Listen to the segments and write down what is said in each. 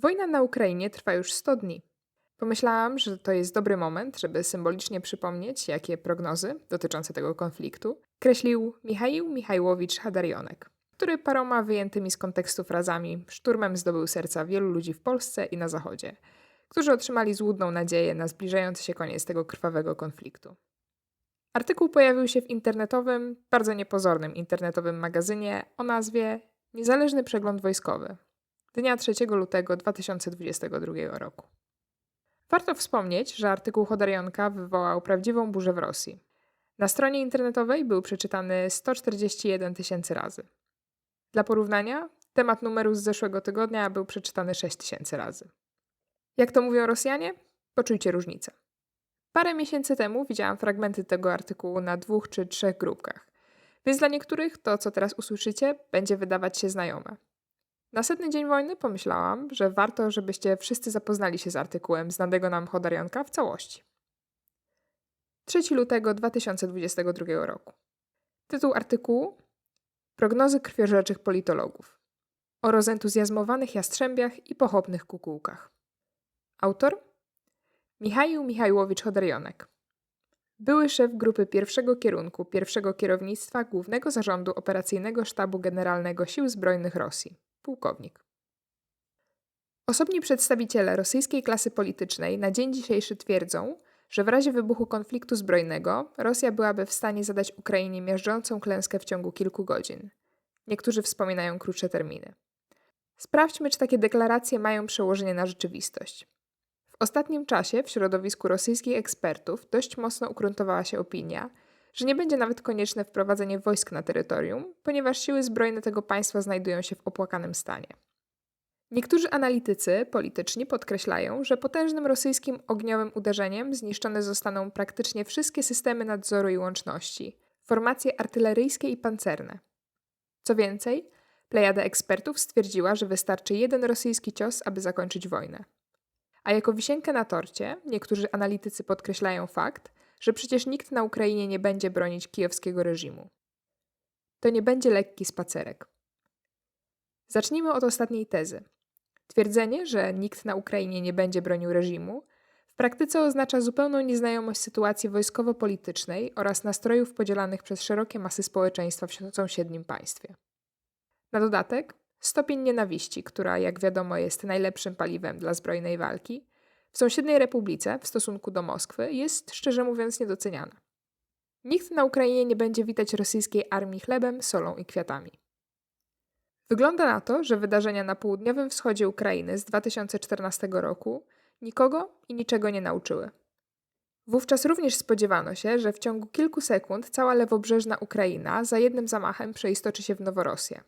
Wojna na Ukrainie trwa już 100 dni. Pomyślałam, że to jest dobry moment, żeby symbolicznie przypomnieć, jakie prognozy dotyczące tego konfliktu kreślił Michaił Michajłowicz Hadarionek, który paroma wyjętymi z kontekstu frazami szturmem zdobył serca wielu ludzi w Polsce i na Zachodzie, którzy otrzymali złudną nadzieję na zbliżający się koniec tego krwawego konfliktu. Artykuł pojawił się w internetowym, bardzo niepozornym internetowym magazynie o nazwie Niezależny Przegląd Wojskowy dnia 3 lutego 2022 roku. Warto wspomnieć, że artykuł Chodarionka wywołał prawdziwą burzę w Rosji. Na stronie internetowej był przeczytany 141 tysięcy razy. Dla porównania, temat numeru z zeszłego tygodnia był przeczytany 6 tysięcy razy. Jak to mówią Rosjanie? Poczujcie różnicę. Parę miesięcy temu widziałam fragmenty tego artykułu na dwóch czy trzech grupkach, więc dla niektórych to, co teraz usłyszycie, będzie wydawać się znajome. Na setny dzień wojny pomyślałam, że warto, żebyście wszyscy zapoznali się z artykułem znanego nam Chodarianka w całości. 3 lutego 2022 roku. Tytuł artykułu Prognozy krwiożerczych politologów o rozentuzjazmowanych jastrzębiach i pochopnych kukułkach. Autor Michaił Michajłowicz Chodarionek. Były szef grupy pierwszego kierunku pierwszego kierownictwa Głównego Zarządu Operacyjnego Sztabu Generalnego Sił Zbrojnych Rosji pułkownik. Osobni przedstawiciele rosyjskiej klasy politycznej na dzień dzisiejszy twierdzą, że w razie wybuchu konfliktu zbrojnego Rosja byłaby w stanie zadać Ukrainie miażdżącą klęskę w ciągu kilku godzin. Niektórzy wspominają krótsze terminy. Sprawdźmy, czy takie deklaracje mają przełożenie na rzeczywistość. W ostatnim czasie w środowisku rosyjskich ekspertów dość mocno ukruntowała się opinia, że nie będzie nawet konieczne wprowadzenie wojsk na terytorium, ponieważ siły zbrojne tego państwa znajdują się w opłakanym stanie. Niektórzy analitycy polityczni podkreślają, że potężnym rosyjskim ogniowym uderzeniem zniszczone zostaną praktycznie wszystkie systemy nadzoru i łączności, formacje artyleryjskie i pancerne. Co więcej, plejada ekspertów stwierdziła, że wystarczy jeden rosyjski cios, aby zakończyć wojnę. A jako wisienkę na torcie niektórzy analitycy podkreślają fakt, że przecież nikt na Ukrainie nie będzie bronić kijowskiego reżimu. To nie będzie lekki spacerek. Zacznijmy od ostatniej tezy. Twierdzenie, że nikt na Ukrainie nie będzie bronił reżimu, w praktyce oznacza zupełną nieznajomość sytuacji wojskowo-politycznej oraz nastrojów podzielanych przez szerokie masy społeczeństwa w sąsiednim państwie. Na dodatek, stopień nienawiści, która, jak wiadomo, jest najlepszym paliwem dla zbrojnej walki, w sąsiedniej republice w stosunku do Moskwy jest szczerze mówiąc niedoceniana. Nikt na Ukrainie nie będzie witać rosyjskiej armii chlebem, solą i kwiatami. Wygląda na to, że wydarzenia na południowym wschodzie Ukrainy z 2014 roku nikogo i niczego nie nauczyły. Wówczas również spodziewano się, że w ciągu kilku sekund cała lewobrzeżna Ukraina za jednym zamachem przeistoczy się w Noworosję.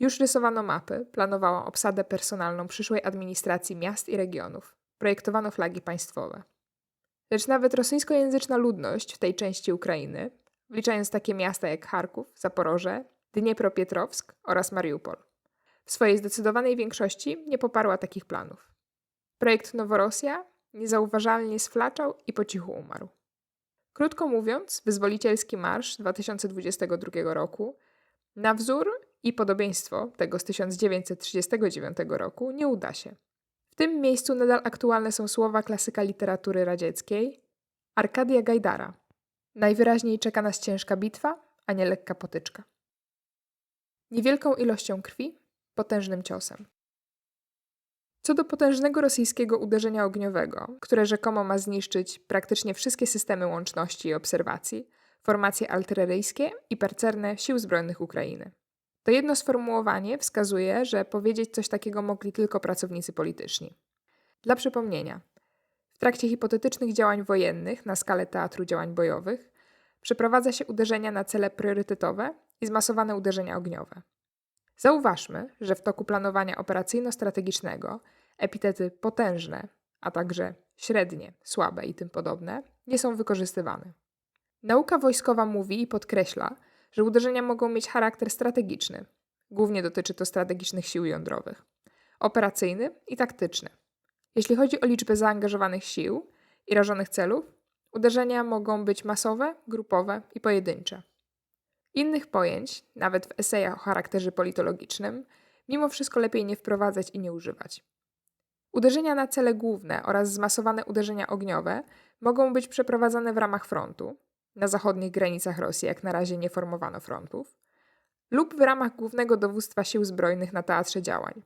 Już rysowano mapy, planowano obsadę personalną przyszłej administracji miast i regionów projektowano flagi państwowe. Lecz nawet rosyjskojęzyczna ludność w tej części Ukrainy, wliczając takie miasta jak Charków, Zaporoże, Dniepropietrowsk oraz Mariupol, w swojej zdecydowanej większości nie poparła takich planów. Projekt Noworosja niezauważalnie sflaczał i po cichu umarł. Krótko mówiąc, wyzwolicielski marsz 2022 roku na wzór i podobieństwo tego z 1939 roku nie uda się tym miejscu nadal aktualne są słowa klasyka literatury radzieckiej Arkadia Gajdara. Najwyraźniej czeka nas ciężka bitwa, a nie lekka potyczka. Niewielką ilością krwi, potężnym ciosem. Co do potężnego rosyjskiego uderzenia ogniowego, które rzekomo ma zniszczyć praktycznie wszystkie systemy łączności i obserwacji, formacje artyleryjskie i percerne sił zbrojnych Ukrainy. To jedno sformułowanie wskazuje, że powiedzieć coś takiego mogli tylko pracownicy polityczni. Dla przypomnienia, w trakcie hipotetycznych działań wojennych na skalę teatru działań bojowych przeprowadza się uderzenia na cele priorytetowe i zmasowane uderzenia ogniowe. Zauważmy, że w toku planowania operacyjno-strategicznego epitety potężne, a także średnie, słabe i tym podobne nie są wykorzystywane. Nauka wojskowa mówi i podkreśla, że uderzenia mogą mieć charakter strategiczny. Głównie dotyczy to strategicznych sił jądrowych, operacyjny i taktyczny. Jeśli chodzi o liczbę zaangażowanych sił i rażonych celów, uderzenia mogą być masowe, grupowe i pojedyncze. Innych pojęć, nawet w esejach o charakterze politologicznym, mimo wszystko lepiej nie wprowadzać i nie używać. Uderzenia na cele główne oraz zmasowane uderzenia ogniowe mogą być przeprowadzane w ramach frontu, na zachodnich granicach Rosji jak na razie nie formowano frontów, lub w ramach głównego dowództwa sił zbrojnych na teatrze działań.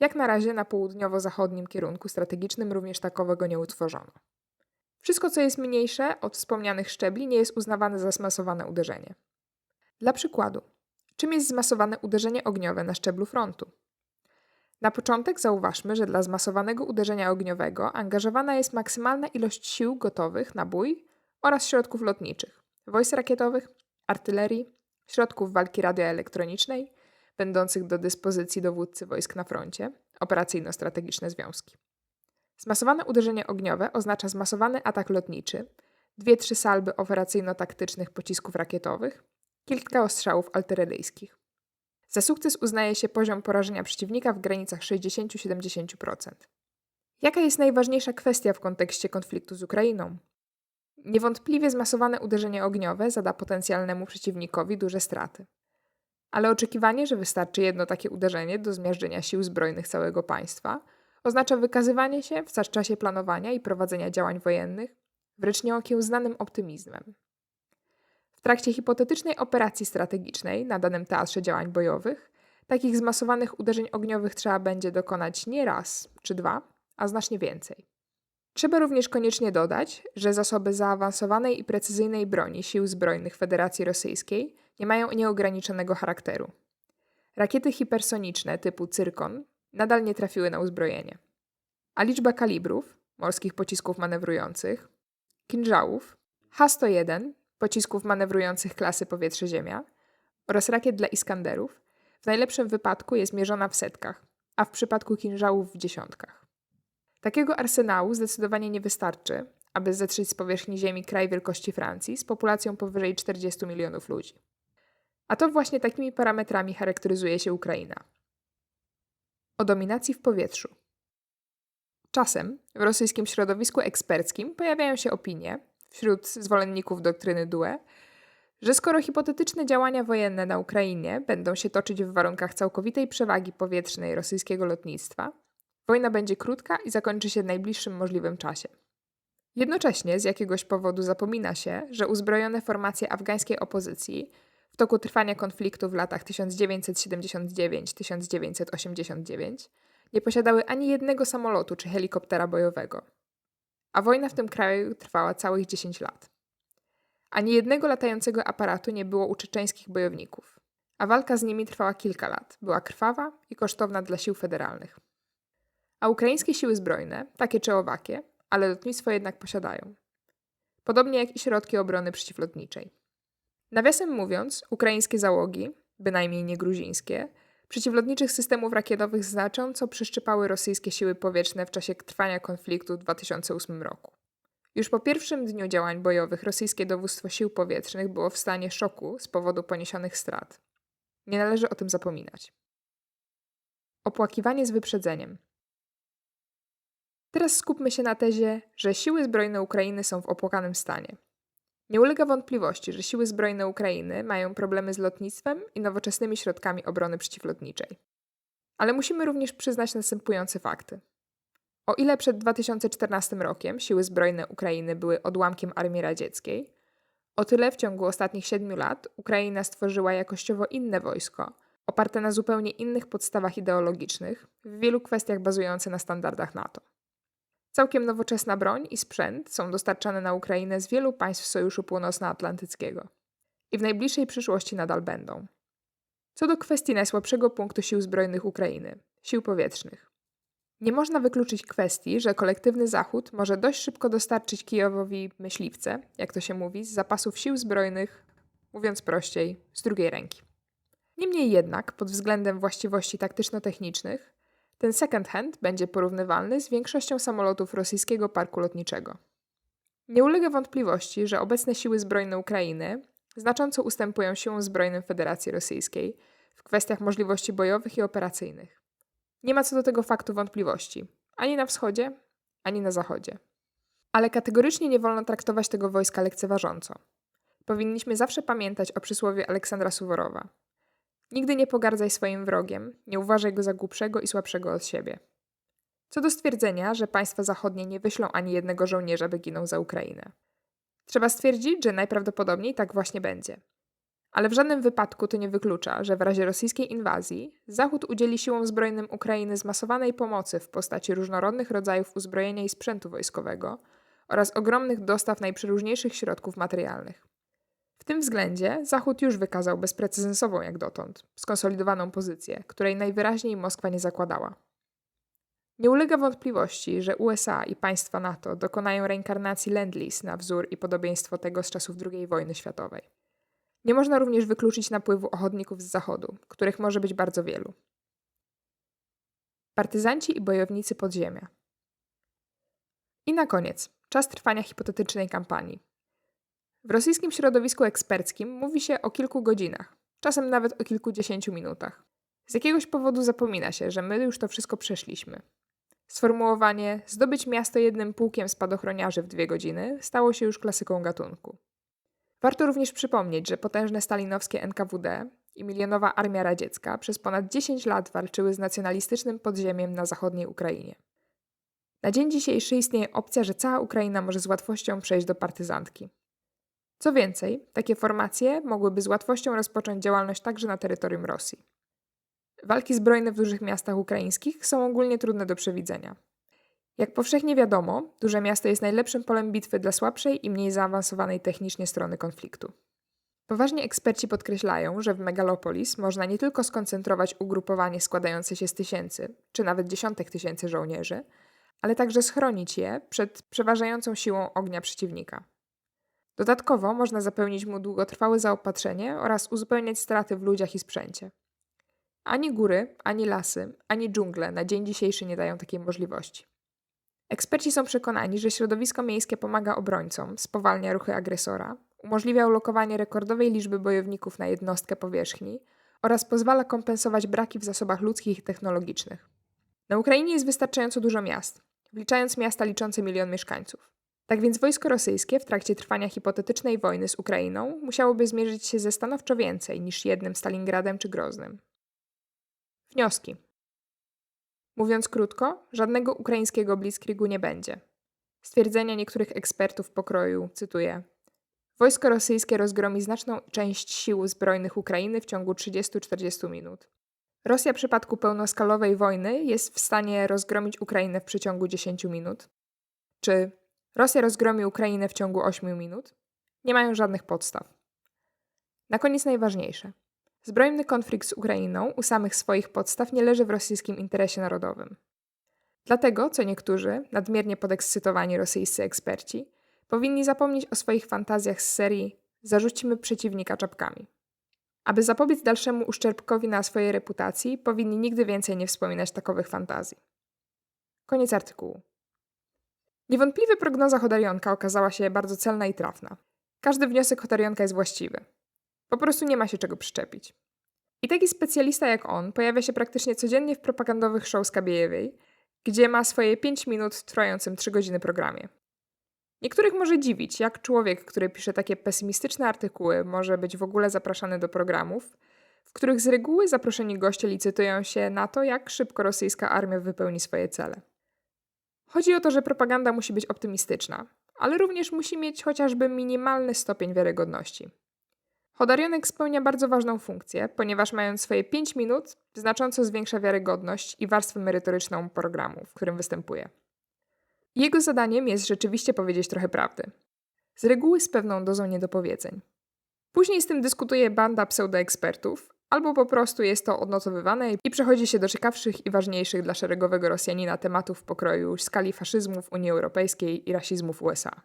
Jak na razie na południowo-zachodnim kierunku strategicznym również takowego nie utworzono. Wszystko, co jest mniejsze od wspomnianych szczebli, nie jest uznawane za zmasowane uderzenie. Dla przykładu, czym jest zmasowane uderzenie ogniowe na szczeblu frontu? Na początek zauważmy, że dla zmasowanego uderzenia ogniowego angażowana jest maksymalna ilość sił gotowych na bój oraz środków lotniczych, wojsk rakietowych, artylerii, środków walki radioelektronicznej, będących do dyspozycji dowódcy wojsk na froncie, operacyjno-strategiczne związki. Zmasowane uderzenie ogniowe oznacza zmasowany atak lotniczy, dwie-trzy salby operacyjno-taktycznych pocisków rakietowych, kilka ostrzałów artyleryjskich. Za sukces uznaje się poziom porażenia przeciwnika w granicach 60-70%. Jaka jest najważniejsza kwestia w kontekście konfliktu z Ukrainą? Niewątpliwie zmasowane uderzenie ogniowe zada potencjalnemu przeciwnikowi duże straty. Ale oczekiwanie, że wystarczy jedno takie uderzenie do zmiażdżenia sił zbrojnych całego państwa, oznacza wykazywanie się w czasie planowania i prowadzenia działań wojennych wręcz nieokiełznanym optymizmem. W trakcie hipotetycznej operacji strategicznej na danym teatrze działań bojowych, takich zmasowanych uderzeń ogniowych trzeba będzie dokonać nie raz czy dwa, a znacznie więcej. Trzeba również koniecznie dodać, że zasoby zaawansowanej i precyzyjnej broni Sił Zbrojnych Federacji Rosyjskiej nie mają nieograniczonego charakteru. Rakiety hipersoniczne typu Cyrkon nadal nie trafiły na uzbrojenie. A liczba kalibrów, morskich pocisków manewrujących, kinżałów, H-101, pocisków manewrujących klasy powietrze-ziemia oraz rakiet dla Iskanderów w najlepszym wypadku jest mierzona w setkach, a w przypadku kinżałów w dziesiątkach. Takiego arsenału zdecydowanie nie wystarczy, aby zetrzeć z powierzchni Ziemi kraj wielkości Francji z populacją powyżej 40 milionów ludzi. A to właśnie takimi parametrami charakteryzuje się Ukraina. O dominacji w powietrzu. Czasem w rosyjskim środowisku eksperckim pojawiają się opinie, wśród zwolenników doktryny Due, że skoro hipotetyczne działania wojenne na Ukrainie będą się toczyć w warunkach całkowitej przewagi powietrznej rosyjskiego lotnictwa, wojna będzie krótka i zakończy się w najbliższym możliwym czasie. Jednocześnie z jakiegoś powodu zapomina się, że uzbrojone formacje afgańskiej opozycji w toku trwania konfliktu w latach 1979-1989 nie posiadały ani jednego samolotu czy helikoptera bojowego a wojna w tym kraju trwała całych 10 lat. Ani jednego latającego aparatu nie było u czeczeńskich bojowników, a walka z nimi trwała kilka lat, była krwawa i kosztowna dla sił federalnych. A ukraińskie siły zbrojne, takie czy owakie, ale lotnictwo jednak posiadają. Podobnie jak i środki obrony przeciwlotniczej. Nawiasem mówiąc, ukraińskie załogi, bynajmniej nie gruzińskie, przeciwlotniczych systemów rakietowych znacząco przyszczypały rosyjskie siły powietrzne w czasie trwania konfliktu w 2008 roku. Już po pierwszym dniu działań bojowych rosyjskie dowództwo sił powietrznych było w stanie szoku z powodu poniesionych strat. Nie należy o tym zapominać. Opłakiwanie z wyprzedzeniem. Teraz skupmy się na tezie, że siły zbrojne Ukrainy są w opłakanym stanie. Nie ulega wątpliwości, że siły zbrojne Ukrainy mają problemy z lotnictwem i nowoczesnymi środkami obrony przeciwlotniczej. Ale musimy również przyznać następujące fakty. O ile przed 2014 rokiem siły zbrojne Ukrainy były odłamkiem armii radzieckiej, o tyle w ciągu ostatnich siedmiu lat Ukraina stworzyła jakościowo inne wojsko, oparte na zupełnie innych podstawach ideologicznych, w wielu kwestiach bazujące na standardach NATO. Całkiem nowoczesna broń i sprzęt są dostarczane na Ukrainę z wielu państw Sojuszu Północnoatlantyckiego i w najbliższej przyszłości nadal będą. Co do kwestii najsłabszego punktu sił zbrojnych Ukrainy sił powietrznych. Nie można wykluczyć kwestii, że kolektywny Zachód może dość szybko dostarczyć Kijowowi myśliwce, jak to się mówi, z zapasów sił zbrojnych, mówiąc prościej, z drugiej ręki. Niemniej jednak, pod względem właściwości taktyczno-technicznych, ten second hand będzie porównywalny z większością samolotów rosyjskiego parku lotniczego. Nie ulega wątpliwości, że obecne siły zbrojne Ukrainy znacząco ustępują siłom zbrojnym Federacji Rosyjskiej w kwestiach możliwości bojowych i operacyjnych. Nie ma co do tego faktu wątpliwości, ani na wschodzie, ani na zachodzie. Ale kategorycznie nie wolno traktować tego wojska lekceważąco. Powinniśmy zawsze pamiętać o przysłowie Aleksandra Suworowa. Nigdy nie pogardzaj swoim wrogiem, nie uważaj go za głupszego i słabszego od siebie. Co do stwierdzenia, że państwa zachodnie nie wyślą ani jednego żołnierza, by ginął za Ukrainę. Trzeba stwierdzić, że najprawdopodobniej tak właśnie będzie. Ale w żadnym wypadku to nie wyklucza, że w razie rosyjskiej inwazji Zachód udzieli siłom zbrojnym Ukrainy zmasowanej pomocy w postaci różnorodnych rodzajów uzbrojenia i sprzętu wojskowego oraz ogromnych dostaw najprzeróżniejszych środków materialnych. W tym względzie Zachód już wykazał bezprecedensową jak dotąd, skonsolidowaną pozycję, której najwyraźniej Moskwa nie zakładała. Nie ulega wątpliwości, że USA i państwa NATO dokonają reinkarnacji Lend-Lease na wzór i podobieństwo tego z czasów II wojny światowej. Nie można również wykluczyć napływu ochotników z Zachodu, których może być bardzo wielu. Partyzanci i bojownicy podziemia. I na koniec, czas trwania hipotetycznej kampanii. W rosyjskim środowisku eksperckim mówi się o kilku godzinach, czasem nawet o kilkudziesięciu minutach. Z jakiegoś powodu zapomina się, że my już to wszystko przeszliśmy. Sformułowanie zdobyć miasto jednym pułkiem spadochroniarzy w dwie godziny stało się już klasyką gatunku. Warto również przypomnieć, że potężne stalinowskie NKWD i milionowa armia radziecka przez ponad 10 lat walczyły z nacjonalistycznym podziemiem na zachodniej Ukrainie. Na dzień dzisiejszy istnieje opcja, że cała Ukraina może z łatwością przejść do partyzantki. Co więcej, takie formacje mogłyby z łatwością rozpocząć działalność także na terytorium Rosji. Walki zbrojne w dużych miastach ukraińskich są ogólnie trudne do przewidzenia. Jak powszechnie wiadomo, duże miasto jest najlepszym polem bitwy dla słabszej i mniej zaawansowanej technicznie strony konfliktu. Poważni eksperci podkreślają, że w megalopolis można nie tylko skoncentrować ugrupowanie składające się z tysięcy, czy nawet dziesiątek tysięcy żołnierzy, ale także schronić je przed przeważającą siłą ognia przeciwnika. Dodatkowo można zapewnić mu długotrwałe zaopatrzenie oraz uzupełniać straty w ludziach i sprzęcie. Ani góry, ani lasy, ani dżungle na dzień dzisiejszy nie dają takiej możliwości. Eksperci są przekonani, że środowisko miejskie pomaga obrońcom, spowalnia ruchy agresora, umożliwia ulokowanie rekordowej liczby bojowników na jednostkę powierzchni oraz pozwala kompensować braki w zasobach ludzkich i technologicznych. Na Ukrainie jest wystarczająco dużo miast, wliczając miasta liczące milion mieszkańców. Tak więc wojsko rosyjskie w trakcie trwania hipotetycznej wojny z Ukrainą musiałoby zmierzyć się ze stanowczo więcej niż jednym Stalingradem czy Groznym. Wnioski. Mówiąc krótko, żadnego ukraińskiego blitzkriegu nie będzie. Stwierdzenia niektórych ekspertów pokroju, cytuję: Wojsko rosyjskie rozgromi znaczną część sił zbrojnych Ukrainy w ciągu 30-40 minut. Rosja w przypadku pełnoskalowej wojny jest w stanie rozgromić Ukrainę w przeciągu 10 minut. Czy Rosja rozgromi Ukrainę w ciągu 8 minut? Nie mają żadnych podstaw. Na koniec najważniejsze. Zbrojny konflikt z Ukrainą u samych swoich podstaw nie leży w rosyjskim interesie narodowym. Dlatego, co niektórzy, nadmiernie podekscytowani rosyjscy eksperci, powinni zapomnieć o swoich fantazjach z serii Zarzucimy przeciwnika czapkami. Aby zapobiec dalszemu uszczerbkowi na swojej reputacji, powinni nigdy więcej nie wspominać takowych fantazji. Koniec artykułu. Niewątpliwie prognoza Chodarionka okazała się bardzo celna i trafna. Każdy wniosek Chodarionka jest właściwy. Po prostu nie ma się czego przyczepić. I taki specjalista jak on pojawia się praktycznie codziennie w propagandowych show Skabiejewej, gdzie ma swoje 5 minut trwającym 3 godziny programie. Niektórych może dziwić, jak człowiek, który pisze takie pesymistyczne artykuły, może być w ogóle zapraszany do programów, w których z reguły zaproszeni goście licytują się na to, jak szybko rosyjska armia wypełni swoje cele. Chodzi o to, że propaganda musi być optymistyczna, ale również musi mieć chociażby minimalny stopień wiarygodności. Chodarionek spełnia bardzo ważną funkcję, ponieważ mając swoje 5 minut, znacząco zwiększa wiarygodność i warstwę merytoryczną programu, w którym występuje. Jego zadaniem jest rzeczywiście powiedzieć trochę prawdy. Z reguły z pewną dozą niedopowiedzeń. Później z tym dyskutuje banda pseudoekspertów, albo po prostu jest to odnotowywane i przechodzi się do ciekawszych i ważniejszych dla szeregowego Rosjanina tematów pokroju skali faszyzmu w Unii Europejskiej i rasizmu w USA.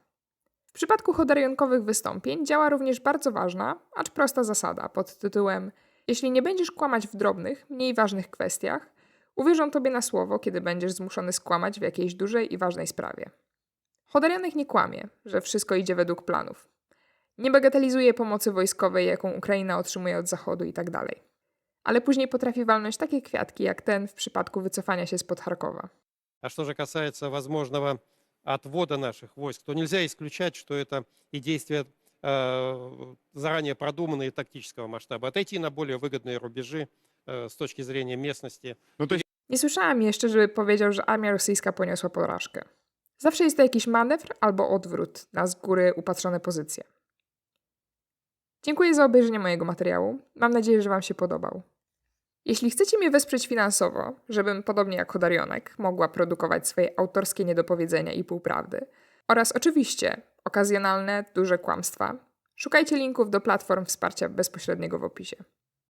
W przypadku chodarionkowych wystąpień działa również bardzo ważna, acz prosta zasada pod tytułem Jeśli nie będziesz kłamać w drobnych, mniej ważnych kwestiach, uwierzą tobie na słowo, kiedy będziesz zmuszony skłamać w jakiejś dużej i ważnej sprawie. Chodarianek nie kłamie, że wszystko idzie według planów. Nie bagatelizuje pomocy wojskowej, jaką Ukraina otrzymuje od Zachodu itd. Ale później potrafi walnąć takie kwiatki, jak ten w przypadku wycofania się spod Charkowa. А что же касается возможного отвода наших войск, то нельзя исключать, что это и действия э, заранее продуманные тактического масштаба. Отойти на более выгодные рубежи э, с точки зрения местности. Ну, то есть Nie słyszałam jeszcze, żeby powiedział, że armia rosyjska poniosła porażkę. Zawsze jest to jakiś manewr albo odwrót na z góry upatrzone pozycje. Dziękuję za obejrzenie mojego materiału. Mam nadzieję, że Wam się podobał. Jeśli chcecie mnie wesprzeć finansowo, żebym podobnie jak Chodarionek mogła produkować swoje autorskie niedopowiedzenia i półprawdy, oraz oczywiście okazjonalne, duże kłamstwa, szukajcie linków do platform wsparcia bezpośredniego w opisie.